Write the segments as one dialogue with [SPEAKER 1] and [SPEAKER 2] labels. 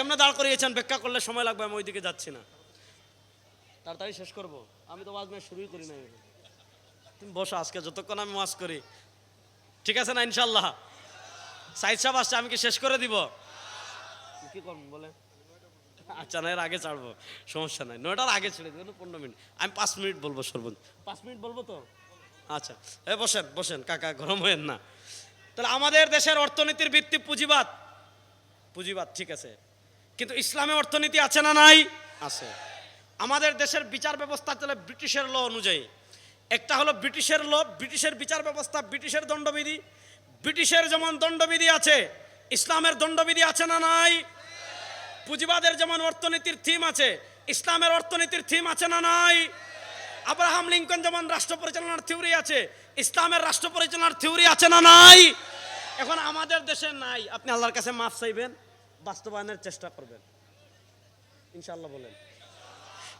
[SPEAKER 1] কেমনে দাঁড় করিয়েছেন ব্যাখ্যা করলে সময় লাগবে, আমি ওইদিকে যাচ্ছি না। তাড়াতাড়ি শেষ করব। আমি তো ওয়াজ শুরুই করি না তুমি বসো, আজকে যতক্ষণ আমি ওয়াজ করি। ঠিক আছে না ইনশাল্লাহ সাইদ সাহেব আসছে, আমি কি শেষ করে দিব? কি করব, বলে? আচ্ছা না, এর আগে ছাড়বো, সমস্যা নাই। নয়টার আগে ছেড়ে দেবো পনেরো মিনিট। আমি পাঁচ মিনিট বলব সর্বোচ্চ পাঁচ মিনিট বলব তো? আচ্ছা এ বসেন বসেন, কাকা, গরম হয়েন না। তাহলে আমাদের দেশের অর্থনীতির ভিত্তি পুঁজিবাদ। পুঁজিবাদ, ঠিক আছে। কিন্তু ইসলামে অর্থনীতি আছে না নাই? আছে। আমাদের দেশের বিচার ব্যবস্থা চলে ব্রিটিশের ল অনুযায়ী। একটা হলো ব্রিটিশের ল ব্রিটিশের বিচার ব্যবস্থা ব্রিটিশের দণ্ডবিধি। ব্রিটিশের যেমন দণ্ডবিধি আছে ইসলামের দণ্ডবিধি আছে না নাই? পুঁজিবাদের যেমন অর্থনীতির থিম আছে ইসলামের অর্থনীতির থিম আছে না নাই? আব্রাহাম লিঙ্কন যেমন রাষ্ট্র পরিচালনার থিওরি আছে ইসলামের রাষ্ট্র পরিচালনার থিওরি আছে না নাই? এখন আমাদের দেশে নাই। আপনি আল্লাহর কাছে মাফ চাইবেন? বাস্তবায়নের চেষ্টা করবেন। ইনশাল্লাহ বলেন।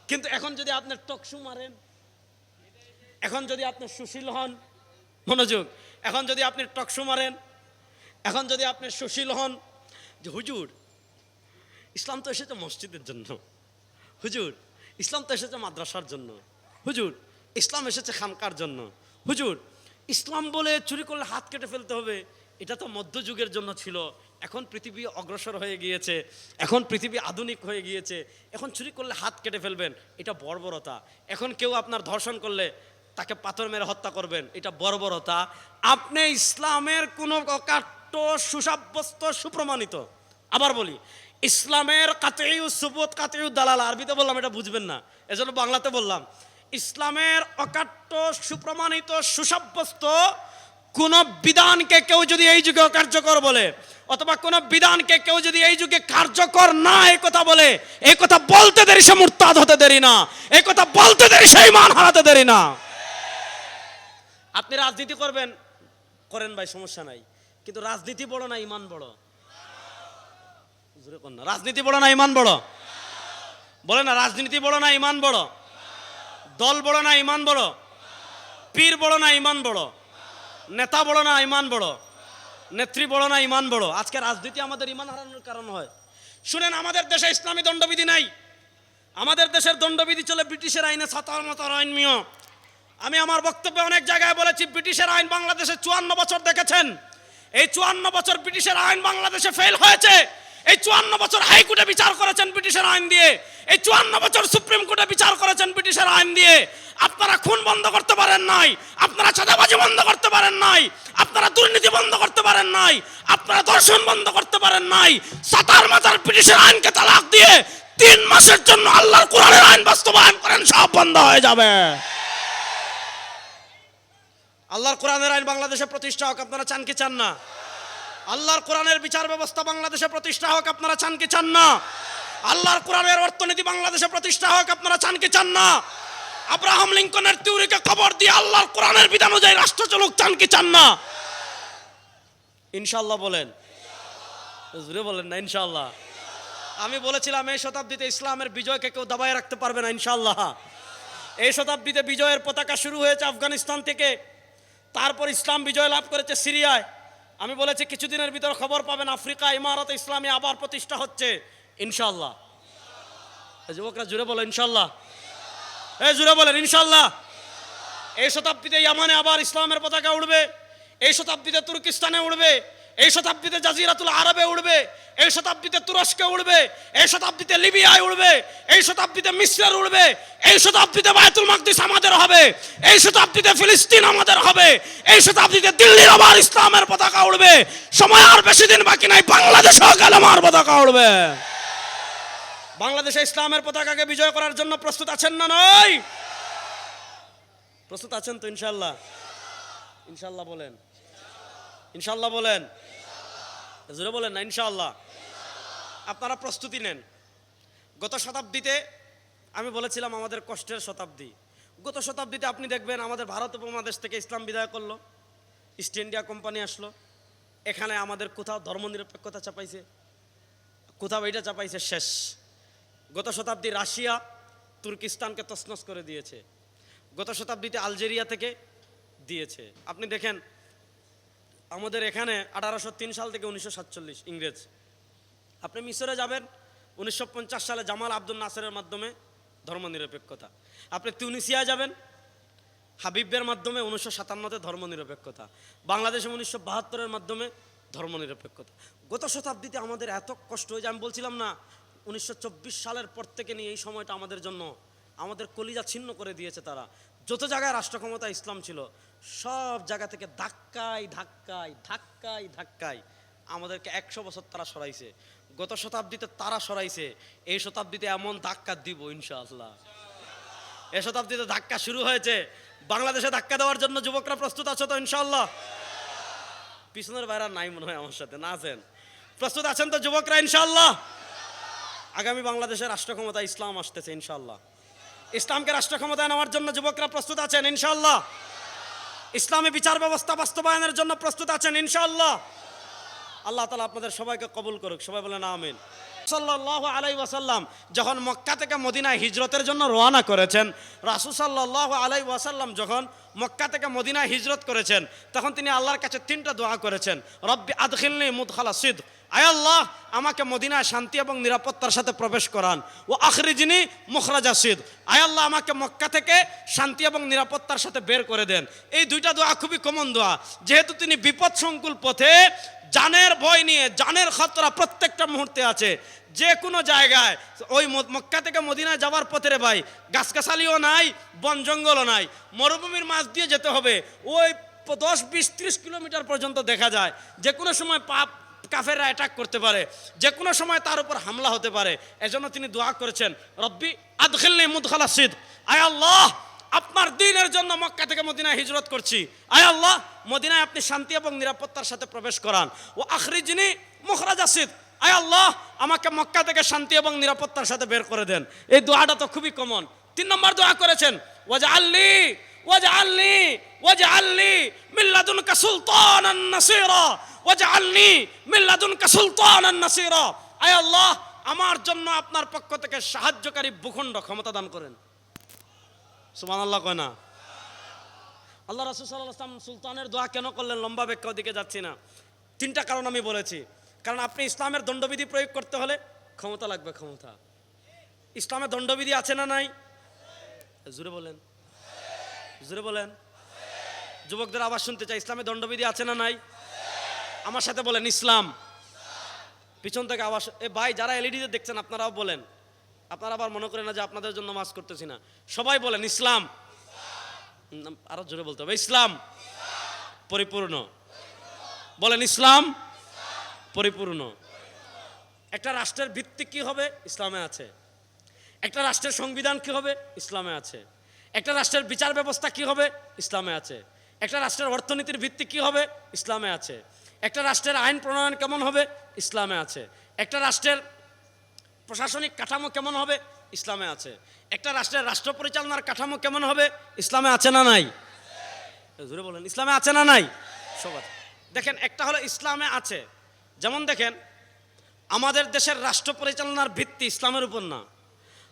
[SPEAKER 1] কিন্তু এখন যদি আপনি টকশু মারেন, এখন যদি আপনি সুশীল হন, মনোযোগ, এখন যদি আপনি টকশু মারেন, এখন যদি আপনি সুশীল হন, যে হুজুর, ইসলাম তো এসেছে মসজিদের জন্য। হুজুর, ইসলাম তো এসেছে মাদ্রাসার জন্য। হুজুর, ইসলাম এসেছে খানকার জন্য। হুজুর, ইসলাম বলে চুরি করলে হাত কেটে ফেলতে হবে, এটা তো মধ্যযুগের জন্য ছিল। এখন পৃথিবী অগ্রসর হয়ে গিয়েছে, এখন পৃথিবী আধুনিক হয়ে গিয়েছে, এখন চুরি করলে হাত কেটে ফেলবেন, এটা বর্বরতা। এখন কেউ আপনার ধর্ষণ করলে তাকে পাথর মেরে হত্যা করবেন, এটা বর্বরতা। আপনি ইসলামের কোনো অকাট্য, সুসাব্যস্ত, সুপ্রমাণিত। আবার বলি, ইসলামের কাতেউ সুবত, কাতেউ দালাল, আরবিতে বললাম, এটা বুঝবেন না। এজন্য বাংলাতে বললাম, ইসলামের অকাট্য, সুপ্রমাণিত, সুসাব্যস্ত কোন বিধানকে কেউ যদি এই যুগে কার্যকর বলে, অথবা কোন বিধানকে কেউ যদি এই যুগে কার্যকর না এই কথা বলে, এই কথা বলতে দেরি সে মুরতাদ হতে দেরি না, এই কথা বলতে দেরি সেই মান হারাতে দেরি না। আপনি রাজনীতি করবেন? করেন ভাই, সমস্যা নাই। কিন্তু রাজনীতি বড় না ইমান বড়। রাজনীতি বড় না ইমান বড়? বলে না, রাজনীতি বড় না ইমান বড়? দল বড় না ইমান বড়? পীর বড় না ইমান বড়? নেতা বড় না, ইমান বড় নেত্রী বড় না, ইমান বড় আজকে রাজনীতি আমাদের ইমান হারানোর কারণ হয়। শুনেন, আমাদের দেশে ইসলামী দণ্ডবিধি নাই। আমাদের দেশের দণ্ডবিধি চলে ব্রিটিশের আইনে সাতার মতার আইন মিয় আমি আমার বক্তব্যে অনেক জায়গায় বলেছি, ব্রিটিশের আইন বাংলাদেশে চুয়ান্ন বছর দেখেছেন। এই চুয়ান্ন বছর ব্রিটিশের আইন বাংলাদেশে ফেল হয়েছে। এই চুয়ান্ন বছর হাইকোর্টে বিচার করেছেন ব্রিটিশের আইন দিয়ে। এই চুয়ান্ন বছর সুপ্রিম কোর্টে বিচার করেছেন ব্রিটিশের আইন দিয়ে। আপনারা খুন বন্ধ করতে পারেন নাই, আপনারা চাঁদাবাজি বন্ধ করতে পারেন নাই, আপনারা দুর্নীতি বন্ধ করতে পারেন নাই, আপনারা দর্শন বন্ধ করতে পারেন নাই, সাতার মাথার ব্রিটিশের আইনকে তালাক দিয়ে তিন মাসের জন্য আল্লাহর কোরআনের আইন বাস্তবায়ন করেন, সব বন্ধ হয়ে যাবে। আল্লাহর কোরআনের আইন বাংলাদেশে প্রতিষ্ঠা হোক, আপনারা চান কি চান না? আল্লাহর কোরআনের বিচার ব্যবস্থা বাংলাদেশে প্রতিষ্ঠা হোক, আপনারা চান কি চান না? আল্লাহর কোরআনের অর্থনীতি বাংলাদেশে প্রতিষ্ঠা হোক, আপনারা চান কি চান না? আব্রাহাম লিঙ্কনের তিউরিকে খবর দিয়ে আল্লাহর কোরআনের বিধান অনুযায়ী রাষ্ট্র চলুক, চান কি চান না? ইনশাল্লাহ বলেন। জুড়ে বলেন না ইনশাল্লাহ আমি বলেছিলাম, এই শতাব্দীতে ইসলামের বিজয়কে কেউ দাবায় রাখতে পারবে না ইনশাল্লাহ এই শতাব্দীতে বিজয়ের পতাকা শুরু হয়েছে আফগানিস্তান থেকে, তারপর ইসলাম বিজয় লাভ করেছে সিরিয়ায়। আমি বলেছি কিছুদিনের ভিতর খবর পাবেন আফ্রিকা ইমারত ইসলামী আবার প্রতিষ্ঠা হচ্ছে। ইনশাল্লাহ যুবকরা জুড়ে বলো ইনশাল্লাহ এই জুড়ে বলেন ইনশাল্লাহ এই শতাব্দীতে ইয়ামানে আবার ইসলামের পতাকা উঠবে এই শতাব্দীতে তুর্কিস্তানে উঠবে এই শতাব্দীতে জাজিরাতুল আরবে উড়বে। এই শতাব্দীতে তুরস্কে উড়বে, এই শতাব্দীতে লিবিয়ায় উড়বে, এই শতাব্দীতে মিশ্রের উড়বে, এই শতাব্দীতে বায়তুল মাকদিস আমাদের হবে, এই শতাব্দীতে ফিলিস্তিন আমাদের হবে, এই শতাব্দীতে দিল্লির আবার ইসলামের পতাকা উড়বে। সময় আর বেশি দিন বাকি নাই, বাংলাদেশেও কালামার পতাকা উড়বে। বাংলাদেশে ইসলামের পতাকাকে বিজয় করার জন্য প্রস্তুত আছেন না নয়? প্রস্তুত আছেন তো ইনশাল্লাহ ইনশাল্লাহ বলেন। ইনশাল্লাহ বলেন। জোরে বলেন না ইনশাল্লাহ আপনারা প্রস্তুতি নেন। গত শতাব্দীতে আমি বলেছিলাম আমাদের কষ্টের শতাব্দী। গত শতাব্দীতে আপনি দেখবেন আমাদের ভারত উপমহাদেশ থেকে ইসলাম বিদায় করল ইস্ট ইন্ডিয়া কোম্পানি আসলো, এখানে আমাদের কোথাও ধর্মনিরপেক্ষতা চাপাইছে, কোথাও এটা চাপাইছে শেষ। গত শতাব্দী রাশিয়া তুর্কিস্তানকে তছনছ করে দিয়েছে। গত শতাব্দীতে আলজেরিয়া থেকে দিয়েছে। আপনি দেখেন, আমাদের এখানে আঠারোশো তিন সাল থেকে উনিশশো সাতচল্লিশ ইংরেজ। আপনি মিশরে যাবেন, উনিশশো পঞ্চাশ সালে জামাল আব্দুল নাসেরের মাধ্যমে ধর্মনিরপেক্ষতা। আপনি তিউনিসিয়া যাবেন হাবিবের মাধ্যমে উনিশশো সাতান্নতে ধর্মনিরপেক্ষতা। বাংলাদেশে উনিশশো বাহাত্তরের মাধ্যমে ধর্মনিরপেক্ষতা। গত শতাব্দীতে আমাদের এত কষ্ট হয়ে হয়েছে, আমি বলছিলাম না, উনিশশো চব্বিশ সালের পর থেকে নিয়ে এই সময়টা আমাদের জন্য, আমাদের কলিজা ছিন্ন করে দিয়েছে তারা। যত জায়গায় রাষ্ট্র ক্ষমতা ইসলাম ছিল, সব জায়গা থেকে ধাক্কায় ধাক্কায় ধাক্কায় ধাক্কায় আমাদেরকে একশো বছর তারা সরাইছে। গত শতাব্দীতে তারা সরাইছে, এই শতাব্দীতে এমন ধাক্কা দিব ইনশাআল্লাহ। এ শতাব্দীতে ধাক্কা শুরু হয়েছে, বাংলাদেশে ধাক্কা দেওয়ার জন্য যুবকরা প্রস্তুত আছো তো ইনশাল্লাহ পিছনের বাইরা নাই মনে হয় আমার সাথে, না আছেন? প্রস্তুত আছেন তো যুবকরা ইনশাল্লাহ আগামী বাংলাদেশের রাষ্ট্র ক্ষমতা ইসলাম আসতেছে ইনশাল্লাহ ইসলামকে রাষ্ট্র ক্ষমতায় নেওয়ার জন্য যুবকরা প্রস্তুত আছেন ইনশাল্লাহ ইসলামী বিচার ব্যবস্থা বাস্তবায়নের জন্য প্রস্তুত আছেন ইনশাল্লাহ আল্লাহ তালা আপনাদের সবাইকে কবুল করুক। সবাই বলেন আমিন। সাল্লাহ আলাই ওয়াসাল্লাম যখন মক্কা থেকে মদিনায় হিজরতের জন্য রওনা করেছেন, রাসুল সাল্লাহ আলাই ওয়াসাল্লাম যখন মক্কা থেকে মদিনায় হিজরত করেছেন, তখন তিনি আল্লাহর কাছে তিনটা দোয়া করেছেন, রব্বি আদখিলনি মুদখালা সিদ আয় আল্লাহ, আমাকে মদিনায় শান্তি এবং নিরাপত্তার সাথে প্রবেশ করান। ও আখরিজিনী মুখরাজা সিদ আয় আল্লাহ, আমাকে মক্কা থেকে শান্তি এবং নিরাপত্তার সাথে বের করে দেন। এই দুইটা দোয়া খুবই কমন দোয়া। যেহেতু তিনি বিপদ সংকুল পথে জানের ভয় নিয়ে, জানের খতরা প্রত্যেকটা মুহূর্তে আছে। যে কোনো জায়গায়, ওই মক্কা থেকে মদিনায় যাওয়ার পথে রে ভাই, গাছগাছালিও নাই, বন জঙ্গলও নাই। মরুভূমির মাছ দিয়ে যেতে হবে। ওই দশ, বিশ, ত্রিশ কিলোমিটার পর্যন্ত দেখা যায়। যে কোনো সময় পাপ কাফেররা অ্যাটাক করতে পারে। যে কোনো সময় তার উপর হামলা হতে পারে। এজন্য তিনি দোয়া করেছেন, রব্বি আদখিলনি মুদখালা সিদ আয় আল্লাহ! আপনার দিনের জন্য মক্কা থেকে মদিনায় হিজরত করছি। আয় আল্লাহ, মদিনায় আপনি শান্তি এবং নিরাপত্তার সাথে প্রবেশ করান। ও আখরিজিনী মুখরাজ আসিদ। আয় আল্লাহ, আমাকে মক্কা থেকে শান্তি এবং নিরাপত্তার সাথে বের করে দেন। এই দোয়াটা তো খুবই কমন তিন নম্বর দোয়া করেছেন ওয়াজ আল্লি ওয়াজ আল্লি ওয়াজ আল্লি মিল্লাদুন কাসুলতান নাসিরা। ওয়াজ আল্লি মিল্লাদুন কাসুলতান নাসিরা। আয় আল্লাহ, আমার জন্য আপনার পক্ষ থেকে সাহায্যকারী ভূখণ্ড ক্ষমতা দান করেন। সুমান আল্লাহ কয় না। আল্লাহ রাসুল সাল্লাহ সুলতানের দোয়া কেন করলেন? লম্বা ব্যাখ্যা দিকে যাচ্ছি না। তিনটা কারণ আমি বলেছি। কারণ আপনি ইসলামের দণ্ডবিধি প্রয়োগ করতে হলে ক্ষমতা লাগবে, ক্ষমতা। ইসলামের দণ্ডবিধি আছে না নাই? জুড়ে বলেন। জুড়ে বলেন। যুবকদের আবার শুনতে চাই। ইসলামের দণ্ডবিধি আছে না নাই? আমার সাথে বলেন, ইসলাম। পিছন থেকে আবার এ ভাই, যারা এলইডিতে দেখছেন, আপনারাও বলেন। আপনারা আবার মনে করেন না যে আপনাদের জন্য মাস করতেছি না। সবাই বলেন ইসলাম। আরও জোরে বলতে হবে, ইসলাম। পরিপূর্ণ। বলেন, ইসলাম। পরিপূর্ণ। একটা রাষ্ট্রের ভিত্তি কি হবে? ইসলামে আছে। একটা রাষ্ট্রের সংবিধান কি হবে? ইসলামে আছে। একটা রাষ্ট্রের বিচার ব্যবস্থা কি হবে? ইসলামে আছে। একটা রাষ্ট্রের অর্থনীতির ভিত্তি কি হবে? ইসলামে আছে। একটা রাষ্ট্রের আইন প্রণয়ন কেমন হবে? ইসলামে আছে। একটা রাষ্ট্রের প্রশাসনিক কাঠামো কেমন হবে? ইসলামে আছে। একটা রাষ্ট্রের রাষ্ট্র পরিচালনার কাঠামো কেমন হবে? ইসলামে আছে না নাই? জুড়ে বলেন, ইসলামে আছে না নাই? সব আছে। দেখেন, একটা হলো ইসলামে আছে। যেমন দেখেন, আমাদের দেশের রাষ্ট্র পরিচালনার ভিত্তি ইসলামের উপর না।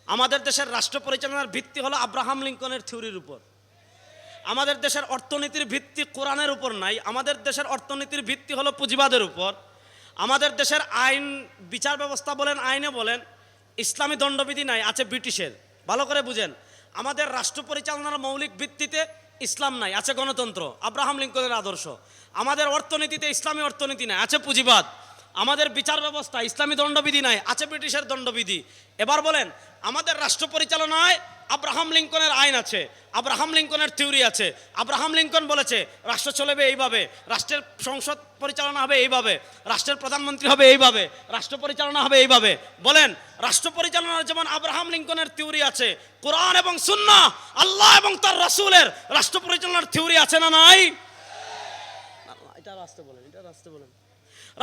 [SPEAKER 1] আমাদের দেশের রাষ্ট্র পরিচালনার ভিত্তি হলো আব্রাহাম লিঙ্কনের থিওরির উপর। আমাদের দেশের অর্থনীতির ভিত্তি কোরআনের উপর নাই। আমাদের দেশের অর্থনীতির ভিত্তি হলো পুঁজিবাদের উপর। আমাদের দেশের আইন, বিচার ব্যবস্থা বলেন, আইনে বলেন, ইসলামী দণ্ডবিধি নাই, আছে ব্রিটিশের। ভালো করে বুঝেন। আমাদের রাষ্ট্র পরিচালনার মৌলিক ভিত্তিতে ইসলাম নাই, আছে গণতন্ত্র, আব্রাহাম লিঙ্কনের আদর্শ। আমাদের অর্থনীতিতে ইসলামী অর্থনীতি নাই, আছে পুঁজিবাদ। আমাদের বিচার ব্যবস্থা, ইসলামী দণ্ডবিধি নাই, আছে ব্রিটিশের দণ্ডবিধি। এবার বলেন, আমাদের রাষ্ট্র পরিচালনায় আব্রাহাম লিঙ্কনের আইন আছে, আব্রাহাম লিঙ্কনের থিওরি আছে। আব্রাহাম লিঙ্কন বলেছে, রাষ্ট্র চলবে এইভাবে, রাষ্ট্রের সংসদ পরিচালনা হবে এইভাবে, রাষ্ট্রের প্রধানমন্ত্রী হবে এইভাবে, রাষ্ট্র পরিচালনা হবে এইভাবে। বলেন, রাষ্ট্র পরিচালনার যেমন আব্রাহাম লিঙ্কনের থিওরি আছে, কোরআন এবং সুন্না আল্লাহ এবং তার রাসূলের রাষ্ট্র পরিচালনার থিওরি আছে না নাই? এটা রাষ্ট্র বলেন, এটা রাষ্ট্র বলেন।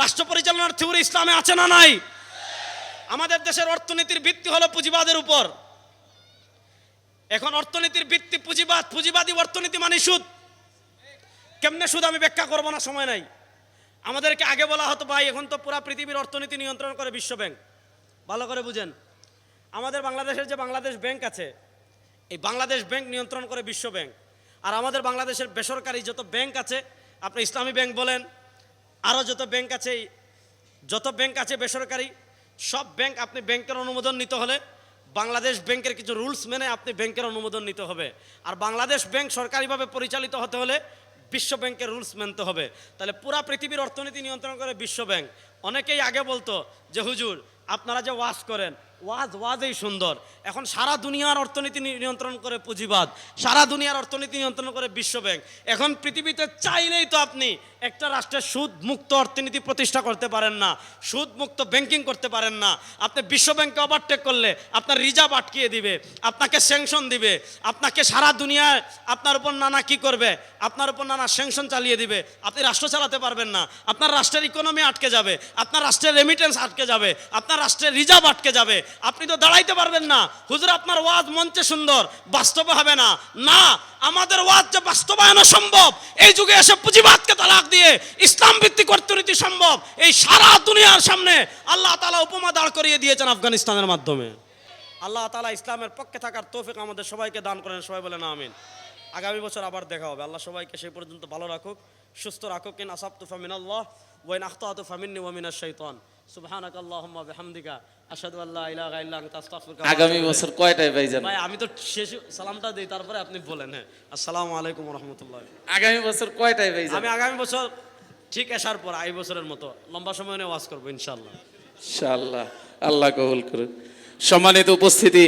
[SPEAKER 1] রাষ্ট্র পরিচালনার থিওরি ইসলামে আছে না নাই? আমাদের দেশের অর্থনীতির ভিত্তি হলো পুঁজিবাদের উপর। এখন অর্থনীতির ভিত্তি পুঁজিবাদ, পুঁজিবাদী অর্থনীতি মানে সুদ। কেমনে সুদ আমি ব্যাখ্যা করব না, সময় নাই। আমাদেরকে আগে বলা হতো, ভাই, এখন তো পুরা পৃথিবীর অর্থনীতি নিয়ন্ত্রণ করে বিশ্ব ব্যাংক। ভালো করে বুঝেন। আমাদের বাংলাদেশের যে বাংলাদেশ ব্যাংক আছে, এই বাংলাদেশ ব্যাংক নিয়ন্ত্রণ করে বিশ্ব ব্যাংক। আর আমাদের বাংলাদেশের বেসরকারি যত ব্যাংক আছে, আপনি ইসলামী ব্যাংক বলেন, আরও যত ব্যাংক আছে যত ব্যাংক আছে বেসরকারি, সব ব্যাংক আপনি ব্যাংকের অনুমোদন নিতে হলে বাংলাদেশ ব্যাংকের কিছু রুলস মেনে আপনি ব্যাংকের অনুমোদন নিতে হবে। আর বাংলাদেশ ব্যাংক সরকারিভাবে পরিচালিত হতে হলে বিশ্ব ব্যাংকের রুলস মানতে হবে। তাহলে পুরা পৃথিবীর অর্থনীতি নিয়ন্ত্রণ করে বিশ্ব ব্যাংক। অনেকেই আগে বলতো যে, হুজুর, আপনারা যে ওয়াশ করেন ওয়াজ, ওয়াজেই সুন্দর। এখন সারা দুনিয়ার অর্থনীতি নিয়ন্ত্রণ করে পুঁজিবাদ, সারা দুনিয়ার অর্থনীতি নিয়ন্ত্রণ করে বিশ্ব ব্যাংক এখন পৃথিবীতে চাইলেই তো আপনি একটা রাষ্ট্রের সুদ মুক্ত অর্থনীতি প্রতিষ্ঠা করতে পারেন না সুদ মুক্ত ব্যাংকিং করতে পারেন না। আপনি বিশ্ব ব্যাংকে ওভারটেক করলে আপনার রিজার্ভ আটকিয়ে দিবে, আপনাকে স্যাংশন দিবে, আপনাকে সারা দুনিয়ায় আপনার উপর নানা কি করবে, আপনার উপর নানা স্যাংশন চালিয়ে দিবে। আপনি রাষ্ট্র চালাতে পারবেন না, আপনার রাষ্ট্রের ইকোনমি আটকে যাবে, আপনার রাষ্ট্রের রেমিটেন্স আটকে যাবে, আপনার রাষ্ট্রের রিজার্ভ আটকে যাবে। আপনি তো দাঁড়াইতে পারবেন না। হুজুর, আপনার ওয়াজ মঞ্চে সুন্দর, বাস্তবে হবে না। না, আমাদের ওয়াজ যে বাস্তবায়ন সম্ভব, এই যুগে এসে পুঁজিবাদকে তালাক দিয়ে ইসলাম ভিত্তিক অর্থনীতি সম্ভব, এই সারা দুনিয়ার সামনে আল্লাহ তালা উপমা দাঁড় করিয়ে দিয়েছেন আফগানিস্তানের মাধ্যমে। আল্লাহ তালা ইসলামের পক্ষে থাকার তৌফিক আমাদের সবাইকে দান করেন, সবাই বলেন আমিন। আগামী বছর আবার দেখা হবে। আল্লাহ সবাইকে সেই পর্যন্ত ভালো রাখুক, সুস্থ রাখুক। কিন আসাবতু ফামিন আল্লাহ ওয়াইন আখতাতু ফামিন্নি ওয়া মিনাশ শাইতান সুবহানাক আল্লাহুম্মা বিহামদিকা আশহাদু আল্লা ইলাহা ইল্লা আনতা আস্তাগফিরুকা ওয়া
[SPEAKER 2] আগামী। বছর কয়টায় ভাইজান
[SPEAKER 1] ভাই আমি তো শেষ সালামটা দিই তারপরে আপনি বলেন। হ্যাঁ। আসসালামু আলাইকুম রহমতুল্লাহ
[SPEAKER 2] আগামী বছর কয়টায় ভাইজান
[SPEAKER 1] আমি আগামী বছর ঠিক আসার পর এই বছরের মতো। লম্বা সময় নিয়ে ওয়াজ করব ইনশাল্লাহ
[SPEAKER 2] ইনশাআল্লাহ। আল্লাহ কবুল করুন সম্মানিত উপস্থিতি